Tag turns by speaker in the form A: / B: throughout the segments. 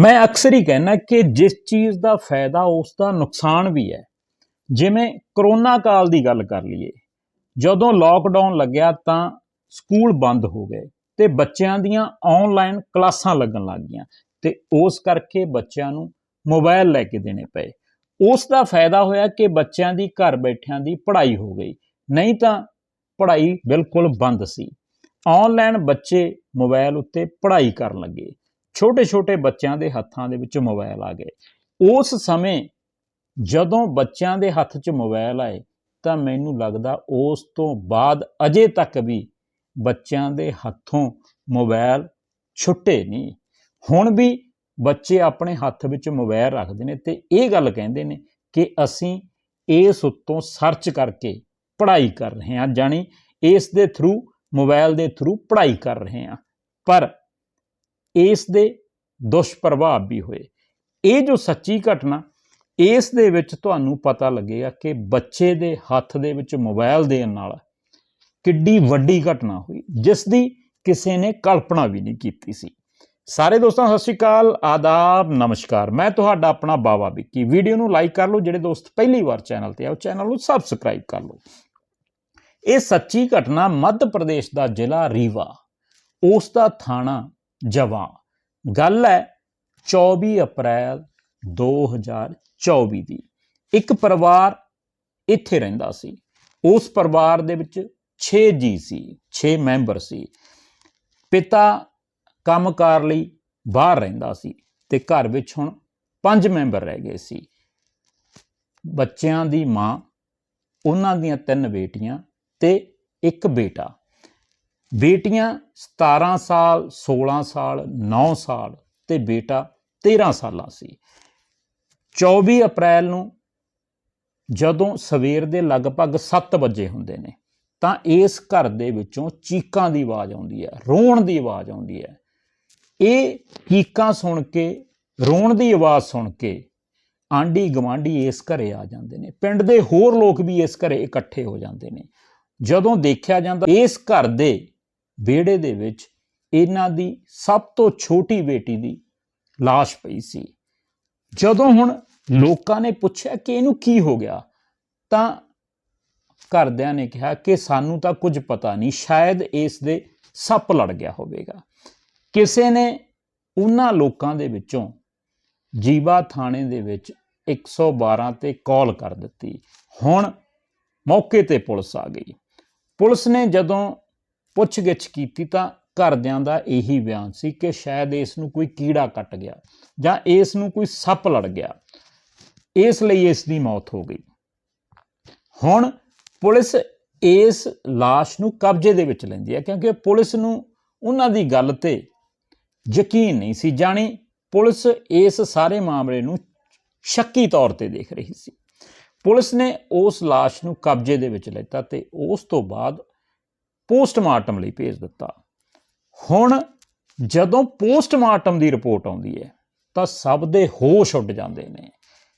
A: ਮੈਂ ਅਕਸਰ ਹੀ ਕਹਿਣਾ ਕਿ ਜਿਸ ਚੀਜ਼ ਦਾ ਫਾਇਦਾ ਉਸ ਦਾ ਨੁਕਸਾਨ ਵੀ ਹੈ। ਜਿਵੇਂ ਕਰੋਨਾ ਕਾਲ ਦੀ ਗੱਲ ਕਰ ਲਈਏ। ਜਦੋਂ ਲੋਕਡਾਊਨ ਲੱਗਿਆ ਤਾਂ ਸਕੂਲ ਬੰਦ ਹੋ ਗਏ ਤੇ ਬੱਚਿਆਂ ਦੀਆਂ ਆਨਲਾਈਨ ਕਲਾਸਾਂ ਲੱਗਣ ਲੱਗ ਗਈਆਂ ਤੇ ਉਸ ਕਰਕੇ ਬੱਚਿਆਂ ਨੂੰ ਮੋਬਾਈਲ ਲੈ ਕੇ ਦੇਣੇ ਪਏ। ਉਸ ਦਾ ਫਾਇਦਾ ਹੋਇਆ ਕਿ ਬੱਚਿਆਂ ਦੀ ਘਰ ਬੈਠਿਆਂ ਦੀ ਪੜ੍ਹਾਈ ਹੋ ਗਈ। ਨਹੀਂ ਤਾਂ ਪੜ੍ਹਾਈ ਬਿਲਕੁਲ ਬੰਦ ਸੀ। ਆਨਲਾਈਨ ਬੱਚੇ ਮੋਬਾਈਲ ਉੱਤੇ ਪੜ੍ਹਾਈ ਕਰਨ ਲੱਗੇ। ਛੋਟੇ ਛੋਟੇ ਬੱਚਿਆਂ ਦੇ ਹੱਥਾਂ ਦੇ ਵਿੱਚ ਮੋਬਾਈਲ ਆ ਗਏ। ਉਸ ਸਮੇਂ ਜਦੋਂ ਬੱਚਿਆਂ ਦੇ ਹੱਥ 'ਚ ਮੋਬਾਈਲ ਆਏ, ਤਾਂ ਮੈਨੂੰ ਲੱਗਦਾ ਉਸ ਤੋਂ ਬਾਅਦ ਅਜੇ ਤੱਕ ਵੀ ਬੱਚਿਆਂ ਦੇ ਹੱਥੋਂ ਮੋਬਾਈਲ ਛੁੱਟੇ ਨਹੀਂ। ਹੁਣ ਵੀ ਬੱਚੇ ਆਪਣੇ ਹੱਥ ਵਿੱਚ ਮੋਬਾਈਲ ਰੱਖਦੇ ਨੇ ਤੇ ਇਹ ਗੱਲ ਕਹਿੰਦੇ ਨੇ ਕਿ ਅਸੀਂ ਇਸ ਉੱਤੋਂ ਸਰਚ ਕਰਕੇ ਪੜ੍ਹਾਈ ਕਰ ਰਹੇ ਹਾਂ, ਜਾਣੀ ਇਸ ਦੇ ਥਰੂ ਮੋਬਾਈਲ ਦੇ ਥਰੂ ਪੜ੍ਹਾਈ ਕਰ ਰਹੇ ਹਾਂ। ਪਰ ਇਸ ਦੇ ਦੁਸ਼ਪ੍ਰਭਾਵ ਵੀ ਹੋਏ। ਇਹ ਜੋ ਸੱਚੀ ਘਟਨਾ, ਇਸ ਦੇ ਵਿੱਚ ਤੁਹਾਨੂੰ ਪਤਾ ਲੱਗੇਗਾ ਕਿ ਬੱਚੇ ਦੇ ਹੱਥ ਦੇ ਵਿੱਚ ਮੋਬਾਈਲ ਦੇਣ ਨਾਲ ਕਿੱਡੀ ਵੱਡੀ ਘਟਨਾ ਹੋਈ ਜਿਸ ਦੀ ਕਿਸੇ ਨੇ ਕਲਪਨਾ ਵੀ ਨਹੀਂ ਕੀਤੀ ਸੀ। ਸਾਰੇ ਦੋਸਤਾਂ, ਸਤਿ ਸ਼੍ਰੀ ਅਕਾਲ, ਆਦਾਬ, ਨਮਸਕਾਰ। ਮੈਂ ਤੁਹਾਡਾ ਆਪਣਾ ਬਾਵਾ ਵਿੱਕੀ। ਵੀਡੀਓ ਨੂੰ ਲਾਈਕ ਕਰ ਲਓ, ਜਿਹੜੇ ਦੋਸਤ ਪਹਿਲੀ ਵਾਰ ਚੈਨਲ ਤੇ ਆਓ ਚੈਨਲ ਨੂੰ ਸਬਸਕ੍ਰਾਈਬ ਕਰ ਲਓ। ਇਹ ਸੱਚੀ ਘਟਨਾ ਮੱਧ ਪ੍ਰਦੇਸ਼ ਦਾ ਜ਼ਿਲ੍ਹਾ ਰੀਵਾ, ਉਸ ਦਾ ਥਾਣਾ ਜਵਾਂ। ਗੱਲ ਹੈ 24 ਅਪ੍ਰੈਲ 2024 ਦੀ। ਇੱਕ ਪਰਿਵਾਰ ਇੱਥੇ ਰਹਿੰਦਾ ਸੀ। ਉਸ ਪਰਿਵਾਰ ਦੇ ਵਿੱਚ 6 ਜੀ ਸੀ 6 ਮੈਂਬਰ ਸੀ। ਪਿਤਾ ਕੰਮਕਾਰ ਲਈ ਬਾਹਰ ਰਹਿੰਦਾ ਸੀ ਤੇ ਘਰ ਵਿੱਚ ਹੁਣ 5 ਮੈਂਬਰ ਰਹਿ ਗਏ ਸੀ। ਬੱਚਿਆਂ ਦੀ ਮਾਂ, ਉਹਨਾਂ ਦੀਆਂ ਤਿੰਨ ਬੇਟੀਆਂ ਤੇ ਇੱਕ ਬੇਟਾ। ਬੇਟੀਆਂ 17 ਸਾਲ 16 ਸਾਲ 9 ਸਾਲ ਤੇ ਬੇਟਾ 13 ਸਾਲਾਂ ਸੀ। 24 ਅਪ੍ਰੈਲ ਨੂੰ ਜਦੋਂ ਸਵੇਰ ਦੇ ਲਗਭਗ 7 ਵਜੇ ਹੁੰਦੇ ਨੇ, ਤਾਂ ਇਸ ਘਰ ਦੇ ਵਿੱਚੋਂ ਚੀਕਾਂ ਦੀ ਆਵਾਜ਼ ਆਉਂਦੀ ਹੈ, ਰੋਣ ਦੀ ਆਵਾਜ਼ ਆਉਂਦੀ ਹੈ। ਇਹ ਚੀਕਾਂ ਸੁਣ ਕੇ, ਰੋਣ ਦੀ ਆਵਾਜ਼ ਸੁਣ ਕੇ ਆਂਢੀ ਗਵਾਂਢੀ ਇਸ ਘਰੇ ਆ ਜਾਂਦੇ ਨੇ। ਪਿੰਡ ਦੇ ਹੋਰ ਲੋਕ ਵੀ ਇਸ ਘਰੇ ਇਕੱਠੇ ਹੋ ਜਾਂਦੇ ਨੇ। ਜਦੋਂ ਦੇਖਿਆ ਜਾਂਦਾ, ਇਸ ਘਰ ਦੇ ਵਿਹੜੇ ਦੇ ਵਿੱਚ ਇਹਨਾਂ ਦੀ ਸਭ ਤੋਂ ਛੋਟੀ ਬੇਟੀ ਦੀ লাশ ਪਈ ਸੀ। ਜਦੋਂ ਹੁਣ ਲੋਕਾਂ ਨੇ ਪੁੱਛਿਆ ਕਿ ਇਹਨੂੰ ਕੀ ਹੋ ਗਿਆ, ਤਾਂ ਘਰਦਿਆਂ ਨੇ ਕਿਹਾ ਕਿ ਸਾਨੂੰ ਤਾਂ ਕੁਝ ਪਤਾ ਨਹੀਂ, ਸ਼ਾਇਦ ਇਸ ਦੇ ਸੱਪ ਲੜ ਗਿਆ ਹੋਵੇਗਾ। ਕਿਸੇ ਨੇ ਉਹਨਾਂ ਲੋਕਾਂ ਦੇ ਵਿੱਚੋਂ ਜੀਵਾ ਥਾਣੇ ਦੇ ਵਿੱਚ 112 ਤੇ ਕਾਲ ਕਰ ਦਿੱਤੀ। ਹੁਣ ਮੌਕੇ ਤੇ ਪੁਲਿਸ ਆ ਗਈ। ਪੁਲਿਸ ਨੇ ਜਦੋਂ ਪੁੱਛਗਿੱਛ ਕੀਤੀ ਤਾਂ ਘਰਦਿਆਂ ਦਾ ਇਹੀ ਬਿਆਨ ਸੀ ਕਿ ਸ਼ਾਇਦ ਇਸ ਨੂੰ ਕੋਈ ਕੀੜਾ ਕੱਟ ਗਿਆ ਜਾਂ ਇਸ ਨੂੰ ਕੋਈ ਸੱਪ ਲੜ ਗਿਆ ਇਸ ਲਈ ਇਸ ਦੀ ਮੌਤ ਹੋ ਗਈ ਹੁਣ ਪੁਲਿਸ ਇਸ লাশ ਨੂੰ ਕਬਜ਼ੇ ਦੇ ਵਿੱਚ ਲੈਂਦੀ ਹੈ ਕਿਉਂਕਿ ਪੁਲਿਸ ਨੂੰ ਉਹਨਾਂ ਦੀ ਗੱਲ ਤੇ ਯਕੀਨ ਨਹੀਂ ਸੀ ਜਾਣੀ ਪੁਲਿਸ ਇਸ ਸਾਰੇ ਮਾਮਲੇ ਨੂੰ ਸ਼ੱਕੀ ਤੌਰ ਤੇ ਦੇਖ ਰਹੀ ਸੀ ਪੁਲਿਸ ਨੇ ਉਸ লাশ ਨੂੰ ਕਬਜ਼ੇ ਦੇ ਵਿੱਚ ਲਿੱਤਾ ਤੇ ਉਸ ਤੋਂ ਬਾਅਦ ਪੋਸਟਮਾਰਟਮ ਲਈ ਭੇਜ ਦਿੱਤਾ। ਹੁਣ ਜਦੋਂ ਪੋਸਟਮਾਰਟਮ ਦੀ ਰਿਪੋਰਟ ਆਉਂਦੀ ਹੈ, ਤਾਂ ਸਭ ਦੇ ਹੋਸ਼ ਉੱਡ ਜਾਂਦੇ ਨੇ।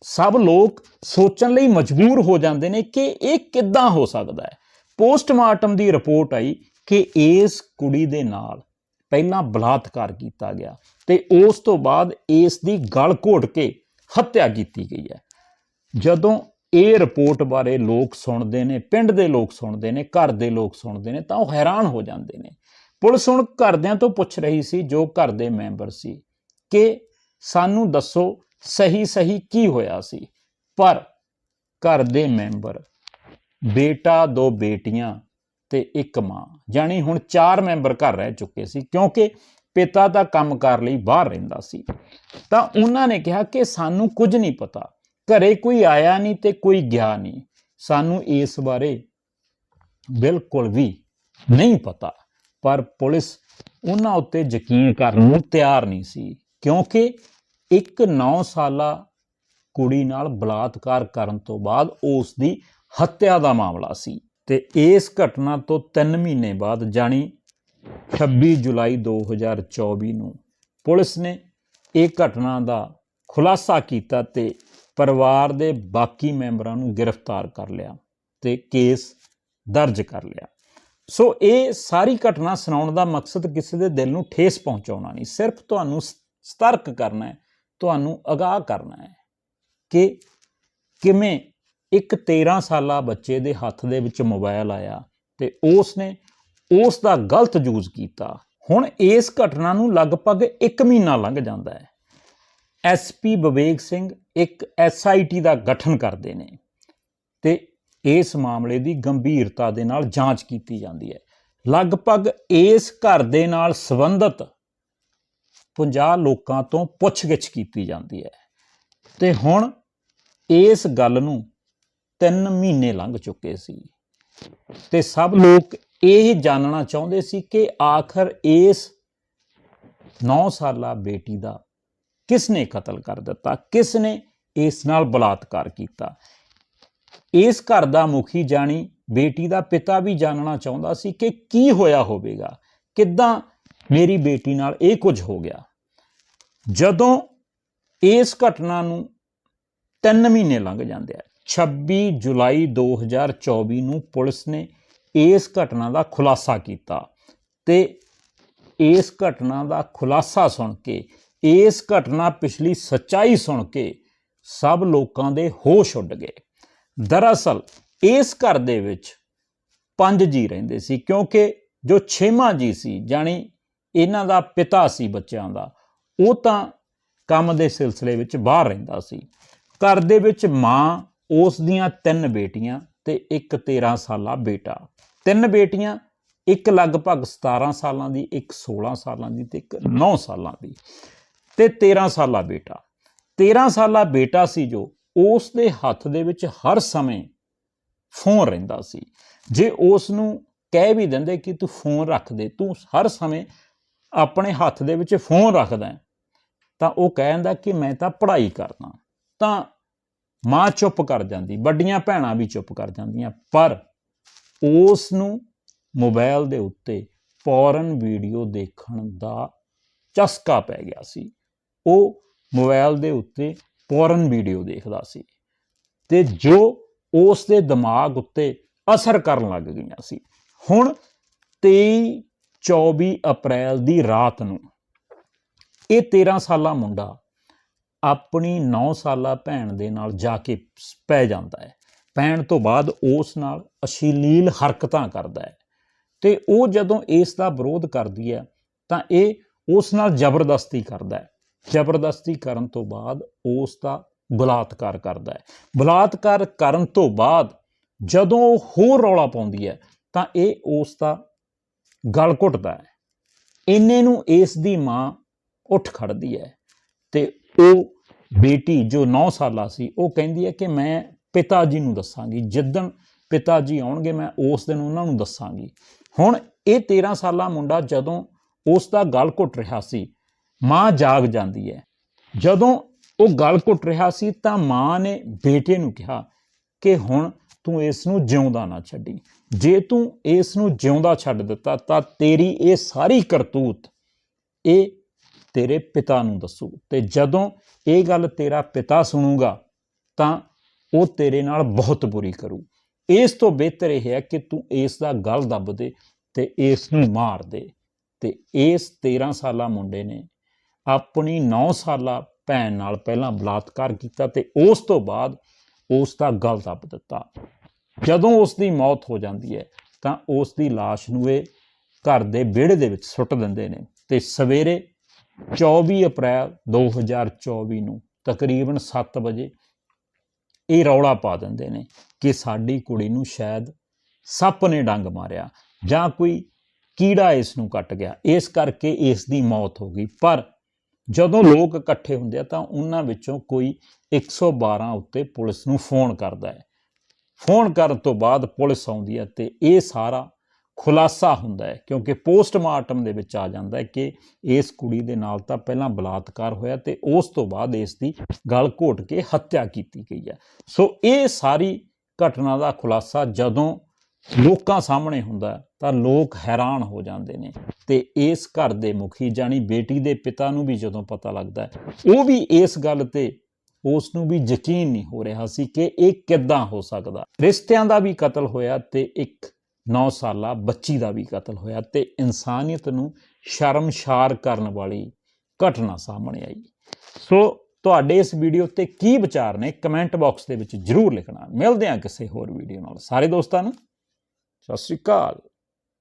A: ਸਭ ਲੋਕ ਸੋਚਣ ਲਈ ਮਜਬੂਰ ਹੋ ਜਾਂਦੇ ਨੇ ਕਿ ਇਹ ਕਿੱਦਾਂ ਹੋ ਸਕਦਾ ਹੈ। ਪੋਸਟਮਾਰਟਮ ਦੀ ਰਿਪੋਰਟ ਆਈ ਕਿ ਇਸ ਕੁੜੀ ਦੇ ਨਾਲ ਪਹਿਲਾਂ ਬਲਾਤਕਾਰ ਕੀਤਾ ਗਿਆ ਤੇ ਉਸ ਤੋਂ ਬਾਅਦ ਇਸ ਦੀ ਗਲ ਘੋਟ ਕੇ ਹੱਤਿਆ ਕੀਤੀ ਗਈ ਹੈ। ਜਦੋਂ ਇਹ ਰਿਪੋਰਟ ਬਾਰੇ ਲੋਕ ਸੁਣਦੇ ਨੇ, ਪਿੰਡ ਦੇ ਲੋਕ ਸੁਣਦੇ ਨੇ, ਘਰ ਦੇ ਲੋਕ ਸੁਣਦੇ ਨੇ, ਤਾਂ ਉਹ ਹੈਰਾਨ ਹੋ ਜਾਂਦੇ ਨੇ। ਪੁਲਿਸ ਹੁਣ ਘਰਦਿਆਂ ਤੋਂ ਪੁੱਛ ਰਹੀ ਸੀ, ਜੋ ਘਰ ਦੇ ਮੈਂਬਰ ਸੀ, ਕਿ ਸਾਨੂੰ ਦੱਸੋ ਸਹੀ ਸਹੀ ਕੀ ਹੋਇਆ ਸੀ। ਪਰ ਘਰ ਦੇ ਮੈਂਬਰ, ਬੇਟਾ, ਦੋ ਬੇਟੀਆਂ ਤੇ ਇੱਕ ਮਾਂ ਜਾਨੀ ਹੁਣ ਚਾਰ ਮੈਂਬਰ ਘਰ ਰਹਿ ਚੁੱਕੇ ਸੀ, ਕਿਉਂਕਿ ਪਿਤਾ ਤਾਂ ਕੰਮ ਕਰ ਲਈ ਬਾਹਰ ਰਹਿੰਦਾ ਸੀ। ਤਾਂ ਉਹਨਾਂ ਨੇ ਕਿਹਾ ਕਿ ਸਾਨੂੰ ਕੁਝ ਨਹੀਂ ਪਤਾ ਘਰੇ ਕੋਈ ਆਇਆ ਨਹੀਂ ਤੇ ਕੋਈ ਗਿਆ ਨਹੀਂ। ਸਾਨੂੰ ਇਸ ਬਾਰੇ ਬਿਲਕੁਲ ਵੀ ਨਹੀਂ ਪਤਾ। ਪਰ ਪੁਲਿਸ ਉਹਨਾਂ ਉੱਤੇ ਯਕੀਨ ਕਰਨ ਨੂੰ ਤਿਆਰ ਨਹੀਂ ਸੀ, ਕਿਉਂਕਿ ਇੱਕ 9 ਸਾਲਾ ਕੁੜੀ ਨਾਲ ਬਲਾਤਕਾਰ ਕਰਨ ਤੋਂ ਬਾਅਦ ਉਸ ਦੀ ਹੱਤਿਆ ਦਾ ਮਾਮਲਾ ਸੀ ਤੇ ਇਸ ਘਟਨਾ ਤੋਂ 3 ਮਹੀਨੇ ਬਾਅਦ ਜਾਣੀ 26 ਜੁਲਾਈ 2024 ਨੂੰ ਪੁਲਿਸ ਨੇ ਇਹ ਘਟਨਾ ਦਾ ਖੁਲਾਸਾ ਕੀਤਾ ਤੇ ਪਰਿਵਾਰ ਦੇ ਬਾਕੀ ਮੈਂਬਰਾਂ ਨੂੰ ਗ੍ਰਿਫਤਾਰ ਕਰ ਲਿਆ ਤੇ ਕੇਸ ਦਰਜ ਕਰ ਲਿਆ। ਸੋ ਇਹ ਸਾਰੀ ਘਟਨਾ ਸੁਣਾਉਣ ਦਾ ਮਕਸਦ ਕਿਸੇ ਦੇ ਦਿਲ ਨੂੰ ਠੇਸ ਪਹੁੰਚਾਉਣਾ ਨਹੀਂ, ਸਿਰਫ ਤੁਹਾਨੂੰ ਸ- ਸਤਰਕ ਕਰਨਾ ਹੈ, ਤੁਹਾਨੂੰ ਅਗਾਹ ਕਰਨਾ ਹੈ ਕਿ ਕਿਵੇਂ ਇੱਕ 13 ਸਾਲਾ ਬੱਚੇ ਦੇ ਹੱਥ ਦੇ ਵਿੱਚ ਮੋਬਾਈਲ ਆਇਆ ਤੇ ਉਸ ਨੇ ਉਸ ਦਾ ਗਲਤ ਯੂਜ਼ ਕੀਤਾ। ਹੁਣ ਇਸ ਘਟਨਾ ਨੂੰ ਲਗਭਗ 1 ਮਹੀਨਾ ਲੰਘ ਜਾਂਦਾ ਹੈ। ਐਸਪੀ ਵਿਵੇਕ ਸਿੰਘ ਇੱਕ ਐਸਆਈਟੀ ਦਾ ਗਠਨ ਕਰਦੇ ਨੇ ਤੇ ਇਸ ਮਾਮਲੇ ਦੀ ਗੰਭੀਰਤਾ ਦੇ ਨਾਲ ਜਾਂਚ ਕੀਤੀ ਜਾਂਦੀ ਹੈ। ਲਗਭਗ ਇਸ ਘਰ ਦੇ ਨਾਲ ਸੰਬੰਧਿਤ 50 ਲੋਕਾਂ ਤੋਂ ਪੁੱਛਗਿੱਛ ਕੀਤੀ ਜਾਂਦੀ ਹੈ ਤੇ ਹੁਣ ਇਸ ਗੱਲ ਨੂੰ 3 ਮਹੀਨੇ ਲੰਘ ਚੁੱਕੇ ਸੀ ਤੇ ਸਭ ਲੋਕ ਇਹ ਜਾਣਨਾ ਚਾਹੁੰਦੇ ਸੀ ਕਿ ਆਖਰ ਇਸ 9 ਸਾਲਾ ਬੇਟੀ ਦਾ ਕਿਸ ਨੇ ਕਤਲ ਕਰ ਦਿੱਤਾ? ਕਿਸ ਨੇ ਇਸ ਨਾਲ ਬਲਾਤਕਾਰ ਕੀਤਾ? ਇਸ ਘਰ ਦਾ ਮੁਖੀ ਜਾਣੀ ਬੇਟੀ ਦਾ ਪਿਤਾ ਵੀ ਜਾਣਨਾ ਚਾਹੁੰਦਾ ਸੀ ਕਿ ਕੀ ਹੋਇਆ ਹੋਵੇਗਾ? ਕਿੱਦਾਂ ਮੇਰੀ ਬੇਟੀ ਨਾਲ ਇਹ ਕੁਝ ਹੋ ਗਿਆ? ਜਦੋਂ ਇਸ ਘਟਨਾ ਨੂੰ 3 ਮਹੀਨੇ ਲੰਘ ਜਾਂਦੇ ਆ। 26 ਜੁਲਾਈ 2024 ਨੂੰ ਪੁਲਿਸ ਨੇ ਇਸ ਘਟਨਾ ਦਾ ਖੁਲਾਸਾ ਕੀਤਾ ਤੇ ਇਸ ਘਟਨਾ ਦਾ ਖੁਲਾਸਾ ਸੁਣ ਕੇ ਇਸ ਘਟਨਾ ਪਿਛਲੀ ਸੱਚਾਈ ਸੁਣ ਕੇ ਸਭ ਲੋਕਾਂ ਦੇ ਹੋਸ਼ ਉੱਡ ਗਏ। ਦਰਅਸਲ ਇਸ ਘਰ ਦੇ ਵਿੱਚ ਪੰਜ ਜੀ ਰਹਿੰਦੇ ਸੀ, ਕਿਉਂਕਿ ਜੋ ਛੇਵਾਂ ਜੀ ਸੀ, ਜਾਣੀ ਇਹਨਾਂ ਦਾ ਪਿਤਾ ਸੀ ਬੱਚਿਆਂ ਦਾ, ਉਹ ਤਾਂ ਕੰਮ ਦੇ ਸਿਲਸਿਲੇ ਵਿੱਚ ਬਾਹਰ ਰਹਿੰਦਾ ਸੀ। ਘਰ ਦੇ ਵਿੱਚ ਮਾਂ, ਉਸ ਦੀਆਂ ਤਿੰਨ ਬੇਟੀਆਂ ਤੇ ਇੱਕ 13 ਸਾਲਾ ਬੇਟਾ। ਤਿੰਨ ਬੇਟੀਆਂ, ਇੱਕ ਲਗਭਗ 17 ਸਾਲਾਂ ਦੀ, ਇੱਕ 16 ਸਾਲਾਂ ਦੀ ਤੇ ਇੱਕ 9 ਸਾਲਾਂ ਦੀ। ਤੇ 13 ਸਾਲਾ ਬੇਟਾ। 13 ਸਾਲਾ ਬੇਟਾ ਸੀ ਜੋ ਉਸ ਦੇ ਹੱਥ ਦੇ ਵਿੱਚ ਹਰ ਸਮੇਂ ਫੋਨ ਰਹਿੰਦਾ ਸੀ। ਜੇ ਉਸ ਨੂੰ ਕਹਿ ਵੀ ਦਿੰਦੇ ਕਿ ਤੂੰ ਫੋਨ ਰੱਖ ਦੇ, ਤੂੰ ਹਰ ਸਮੇਂ ਆਪਣੇ ਹੱਥ ਦੇ ਵਿੱਚ ਫੋਨ ਰੱਖਦਾ ਤਾਂ ਉਹ ਕਹਿੰਦਾ ਕਿ ਮੈਂ ਤਾਂ ਪੜ੍ਹਾਈ ਕਰਦਾ, ਤਾਂ ਮਾਂ ਚੁੱਪ ਕਰ ਜਾਂਦੀ, ਵੱਡੀਆਂ ਭੈਣਾਂ ਵੀ ਚੁੱਪ ਕਰ ਜਾਂਦੀਆਂ, ਪਰ ਉਸ ਨੂੰ ਮੋਬਾਈਲ ਦੇ ਉੱਤੇ ਫੌਰਨ ਵੀਡੀਓ ਦੇਖਣ ਦਾ ਚਸਕਾ ਪੈ ਗਿਆ ਸੀ। ਉਹ ਮੋਬਾਈਲ ਦੇ ਉੱਤੇ ਪੋਰਨ ਵੀਡੀਓ ਦੇਖਦਾ ਸੀ ਤੇ ਜੋ ਉਸ ਦੇ ਦਿਮਾਗ ਉੱਤੇ ਅਸਰ ਕਰਨ ਲੱਗ ਗਈਆਂ ਸੀ ਹੁਣ 23 24 ਅਪ੍ਰੈਲ ਦੀ ਰਾਤ ਨੂੰ ਇਹ 13 ਸਾਲਾ ਮੁੰਡਾ ਆਪਣੀ 9 ਸਾਲਾ ਭੈਣ ਦੇ ਨਾਲ ਜਾ ਕੇ ਪੈ ਜਾਂਦਾ ਹੈ ਪੈਣ ਤੋਂ ਬਾਅਦ ਉਸ ਨਾਲ ਅਸ਼ਲੀਲ ਹਰਕਤਾਂ ਕਰਦਾ ਹੈ ਤੇ ਉਹ ਜਦੋਂ ਇਸ ਦਾ ਵਿਰੋਧ ਕਰਦੀ ਹੈ ਤਾਂ ਇਹ ਉਸ ਨਾਲ ਜ਼ਬਰਦਸਤੀ ਕਰਦਾ ਹੈ ਜ਼ਬਰਦਸਤੀ ਕਰਨ ਤੋਂ ਬਾਅਦ ਉਸ ਦਾ ਬਲਾਤਕਾਰ ਕਰਦਾ ਹੈ। ਬਲਾਤਕਾਰ ਕਰਨ ਤੋਂ ਬਾਅਦ ਜਦੋਂ ਉਹ ਹੋਰ ਰੌਲਾ ਪਾਉਂਦੀ ਹੈ ਤਾਂ ਇਹ ਉਸ ਦਾ ਗਲ ਘੁੱਟਦਾ ਹੈ। ਇੰਨੇ ਨੂੰ ਇਸ ਦੀ ਮਾਂ ਉੱਠ ਖੜਦੀ ਹੈ ਤੇ ਉਹ ਬੇਟੀ ਜੋ 9 ਸਾਲਾ ਸੀ, ਉਹ ਕਹਿੰਦੀ ਹੈ ਕਿ ਮੈਂ ਪਿਤਾ ਜੀ ਨੂੰ ਦੱਸਾਂਗੀ, ਜਿੱਦਣ ਪਿਤਾ ਜੀ ਆਉਣਗੇ ਮੈਂ ਉਸ ਦਿਨ ਉਹਨਾਂ ਨੂੰ ਦੱਸਾਂਗੀ। ਹੁਣ ਇਹ 13 ਸਾਲਾ ਮੁੰਡਾ ਜਦੋਂ ਉਸ ਦਾ ਗਲ ਘੁੱਟ ਰਿਹਾ ਸੀ ਮਾਂ ਜਾਗ ਜਾਂਦੀ ਹੈ। ਜਦੋਂ ਉਹ ਗਲ ਘੁੱਟ ਰਿਹਾ ਸੀ ਤਾਂ ਮਾਂ ਨੇ ਬੇਟੇ ਨੂੰ ਕਿਹਾ ਕਿ ਹੁਣ ਤੂੰ ਇਸ ਨੂੰ ਜਿਉਂਦਾ ਨਾ ਛੱਡੀ। ਜੇ ਤੂੰ ਇਸ ਨੂੰ ਜਿਉਂਦਾ ਛੱਡ ਦਿੱਤਾ ਤਾਂ ਤੇਰੀ ਇਹ ਸਾਰੀ ਕਰਤੂਤ ਇਹ ਤੇਰੇ ਪਿਤਾ ਨੂੰ ਦੱਸੂ। ਤੇ ਜਦੋਂ ਇਹ ਗੱਲ ਤੇਰਾ ਪਿਤਾ ਸੁਣੂਗਾ ਤਾਂ ਉਹ ਤੇਰੇ ਨਾਲ ਬਹੁਤ ਬੁਰੀ ਕਰੂ। ਇਸ ਤੋਂ ਬਿਹਤਰ ਇਹ ਹੈ ਕਿ ਤੂੰ ਇਸ ਦਾ ਗਲ ਦੱਬ ਦੇ ਤੇ ਇਸ ਨੂੰ ਮਾਰ ਦੇ। ਤੇ ਇਸ 13 ਸਾਲਾ ਮੁੰਡੇ ਨੇ ਆਪਣੀ 9 ਸਾਲਾ ਭੈਣ ਨਾਲ ਪਹਿਲਾਂ ਬਲਾਤਕਾਰ ਕੀਤਾ ਤੇ ਉਸ ਤੋਂ ਬਾਅਦ ਉਸ ਦਾ ਗਲ ਦੱਬ ਦਿੱਤਾ। ਜਦੋਂ ਉਸ ਦੀ ਮੌਤ ਹੋ ਜਾਂਦੀ ਹੈ, ਤਾਂ ਉਸ ਦੀ লাশ ਨੂੰ ਇਹ ਘਰ ਦੇ ਵਿਹੜੇ ਦੇ ਵਿੱਚ ਸੁੱਟ ਦਿੰਦੇ ਨੇ ਤੇ ਸਵੇਰੇ 24 ਅਪ੍ਰੈਲ 2024 ਨੂੰ ਤਕਰੀਬਨ 7 ਵਜੇ ਇਹ ਰੌਲਾ ਪਾ ਦਿੰਦੇ ਨੇ ਕਿ ਸਾਡੀ ਕੁੜੀ ਨੂੰ ਸ਼ਾਇਦ ਸੱਪ ਨੇ ਡੰਗ ਮਾਰਿਆ ਜਾਂ ਕੋਈ ਕੀੜਾ ਇਸ ਨੂੰ ਕੱਟ ਗਿਆ। ਇਸ ਕਰਕੇ ਇਸ ਦੀ ਮੌਤ ਹੋ ਗਈ। ਪਰ ਜਦੋਂ ਲੋਕ ਇਕੱਠੇ ਹੁੰਦੇ ਆ ਤਾਂ ਉਹਨਾਂ ਵਿੱਚੋਂ ਕੋਈ 112 ਉੱਤੇ ਪੁਲਿਸ ਨੂੰ ਫੋਨ ਕਰਦਾ ਹੈ। ਫੋਨ ਕਰਨ ਤੋਂ ਬਾਅਦ ਪੁਲਿਸ ਆਉਂਦੀ ਹੈ ਤੇ ਇਹ ਸਾਰਾ ਖੁਲਾਸਾ ਹੁੰਦਾ ਹੈ ਕਿਉਂਕਿ ਪੋਸਟਮਾਰਟਮ ਦੇ ਵਿੱਚ ਆ ਜਾਂਦਾ ਹੈ ਕਿ ਇਸ ਕੁੜੀ ਦੇ ਨਾਲ ਤਾਂ ਪਹਿਲਾਂ ਬਲਾਤਕਾਰ ਹੋਇਆ ਤੇ ਉਸ ਤੋਂ ਬਾਅਦ ਇਸ ਦੀ ਗਲ ਘੋਟ ਕੇ ਹੱਤਿਆ ਕੀਤੀ ਗਈ ਹੈ। ਸੋ ਇਹ ਸਾਰੀ ਘਟਨਾ ਦਾ ਖੁਲਾਸਾ ਜਦੋਂ ਲੋਕਾਂ ਸਾਹਮਣੇ ਹੁੰਦਾ ਤਾਂ ਲੋਕ ਹੈਰਾਨ ਹੋ ਜਾਂਦੇ ਨੇ। ਤੇ ਇਸ ਘਰ ਦੇ ਮੁਖੀ ਜਾਨੀ ਬੇਟੀ ਦੇ ਪਿਤਾ ਨੂੰ ਵੀ ਜਦੋਂ ਪਤਾ ਲੱਗਦਾ ਉਹ ਵੀ ਇਸ ਗੱਲ ਤੇ ਉਸ ਨੂੰ ਵੀ ਯਕੀਨ ਨਹੀਂ ਹੋ ਰਿਹਾ ਸੀ ਕਿ ਇਹ ਕਿੱਦਾਂ ਹੋ ਸਕਦਾ ਰਿਸ਼ਤਿਆਂ ਦਾ ਵੀ ਕਤਲ ਹੋਇਆ ਤੇ ਇੱਕ 9 ਸਾਲਾ ਬੱਚੀ ਦਾ ਵੀ ਕਤਲ ਹੋਇਆ ਤੇ ਇਨਸਾਨੀਅਤ ਨੂੰ ਸ਼ਰਮਸ਼ਾਰ ਕਰਨ ਵਾਲੀ ਘਟਨਾ ਸਾਹਮਣੇ ਆਈ। ਸੋ ਤੁਹਾਡੇ ਇਸ ਵੀਡੀਓ ਤੇ ਕੀ ਵਿਚਾਰ ਨੇ, ਕਮੈਂਟ ਬਾਕਸ ਦੇ ਵਿੱਚ ਜਰੂਰ ਲਿਖਣਾ। ਮਿਲਦੇ ਹਾਂ ਕਿਸੇ ਹੋਰ ਵੀਡੀਓ ਨਾਲ। ਸਾਰੇ ਦੋਸਤਾਂ ਨੂੰ ਸਤਿ ਸ਼੍ਰੀ ਅਕਾਲ